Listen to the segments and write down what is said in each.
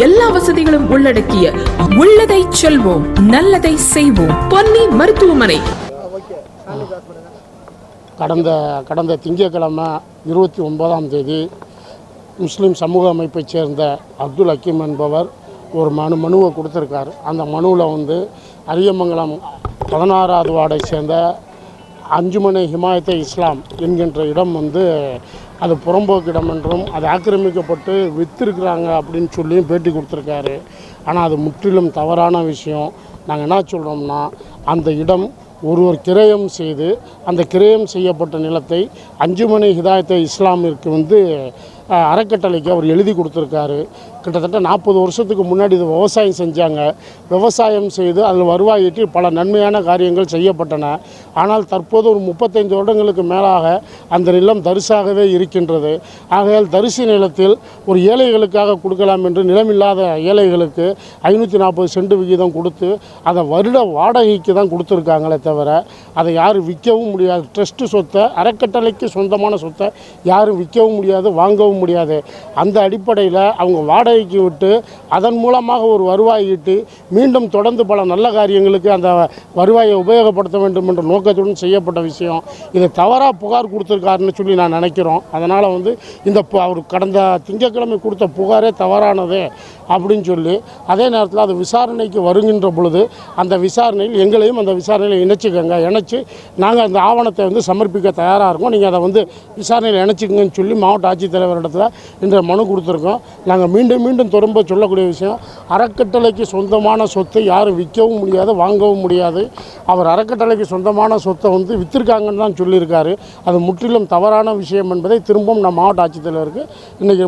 எல்லா வசதிகளும் உள்ளடக்கிய உள்ளதை செல்வோம் நல்லதை செய்வோம். பொன்னி மருத்துவமனை. கடந்த கடந்த திங்கட்கிழமை இருபத்தி ஒன்பதாம் தேதி முஸ்லீம் சமூக அமைப்பைச் சேர்ந்த அப்துல் ஹக்கீம் என்பவர் ஒரு மனு மனுவை கொடுத்துருக்கார். அந்த மனுவில் வந்து அரியமங்கலம் பதினாறாவது வார்டை சேர்ந்த அஞ்சுமனை ஹிமாயத்தை இஸ்லாம் என்கின்ற இடம் வந்து அது புறம்போக்கு இடம் என்றும் அது ஆக்கிரமிக்கப்பட்டு விற்றுருக்குறாங்க அப்படின்னு சொல்லியும் பேட்டி கொடுத்துருக்காரு. ஆனால் அது முற்றிலும் தவறான விஷயம். நாங்கள் என்ன சொல்கிறோம்னா அந்த இடம் ஒருவர் கிரயம் செய்து அந்த கிரயம் செய்யப்பட்ட நிலத்தை அஞ்சுமணி ஹிதாயத்தை இஸ்லாமிற்கு வந்து அறக்கட்டளைக்கு அவர் எழுதி கொடுத்துருக்காரு. கிட்டத்தட்ட நாற்பது வருஷத்துக்கு முன்னாடி இது விவசாயம் செஞ்சாங்க. விவசாயம் செய்து அதில் வருவாய் பல நன்மையான காரியங்கள் செய்யப்பட்டன. ஆனால் தற்போது ஒரு முப்பத்தைந்து வருடங்களுக்கு மேலாக அந்த நிலம் தரிசாகவே இருக்கின்றது. ஆகையால் தரிசு நிலத்தில் ஒரு ஏழைகளுக்காக கொடுக்கலாம் என்று நிலமில்லாத ஏழைகளுக்கு ஐநூற்றி நாற்பது சென்ட் விகிதம் கொடுத்து அதை வருட வாடகைக்கு தான் கொடுத்துருக்காங்களே தவிர அதை யாரும் விற்கவும் முடியாது. ட்ரஸ்ட்டு சொத்தை அறக்கட்டளைக்கு சொந்தமான சொத்தை யாரும் விற்கவும் முடியாது வாங்கவும் முடியாது. அந்த அடிப்படையில் அவங்க வாடகை வாடகைக்கு விட்டு அதன் மூலமாக ஒரு வருவாய் ஈட்டி மீண்டும் தொடர்ந்து பல நல்ல காரியங்களுக்கு அந்த வருவாயை உபயோகப்படுத்த வேண்டும் என்ற நோக்கத்துடன் செய்யப்பட்ட விஷயம். இதை தவறாக புகார் கொடுத்துருக்காருன்னு சொல்லி நான் நினைக்கிறோம். அதனால் வந்து இந்த அவர் கடந்த திங்கட்கிழமை கொடுத்த புகாரே தவறானது அப்படின்னு சொல்லி அதே நேரத்தில் அது விசாரணைக்கு வருகின்ற பொழுது அந்த விசாரணையில் எங்களையும் அந்த விசாரணையில் இணைச்சிக்கோங்க. இணைச்சி நாங்கள் அந்த ஆவணத்தை வந்து சமர்ப்பிக்க தயாராக இருக்கோம். நீங்கள் அதை வந்து விசாரணையில் இணைச்சிக்கங்கன்னு சொல்லி மாவட்ட ஆட்சித்தலைவரிடத்தில் இன்றைய மனு கொடுத்துருக்கோம். நாங்கள் மீண்டும் மீண்டும் திரும்ப சொல்லக்கூடிய விஷயம் அறக்கட்டளைக்கு சொந்தமான சொத்தை யாரும் விற்கவும் முடியாது வாங்கவும் முடியாது. அவர் அறக்கட்டளைக்கு சொந்தமான சொத்தை வந்து விற்றுருக்காங்கன்னு தான் சொல்லியிருக்காரு. அது முற்றிலும் தவறான விஷயம் என்பதை திரும்பவும் நம்ம மாவட்ட ஆட்சித்தலைவருக்கு இன்றைக்கி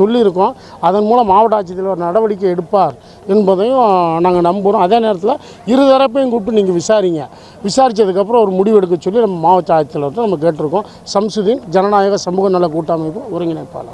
சொல்லியிருக்கோம். அதன் மூலம் மாவட்ட ஆட்சித்தலைவர் நடவடிக்கை எடுப்பார் என்பதையும் நாங்கள் நம்புகிறோம் அதே நேரத்தில் இருதரப்பையும் கூப்பிட்டு நீங்கள் விசாரிங்க. விசாரித்ததுக்கப்புறம் ஒரு முடிவெடுக்க சொல்லி நம்ம மாவட்ட ஆட்சித்தலைவர்கிட்ட நம்ம கேட்டிருக்கோம். சம்சுதீன் ஜனநாயக சமூக நல கூட்டமைப்பு ஒருங்கிணைப்பாளர்.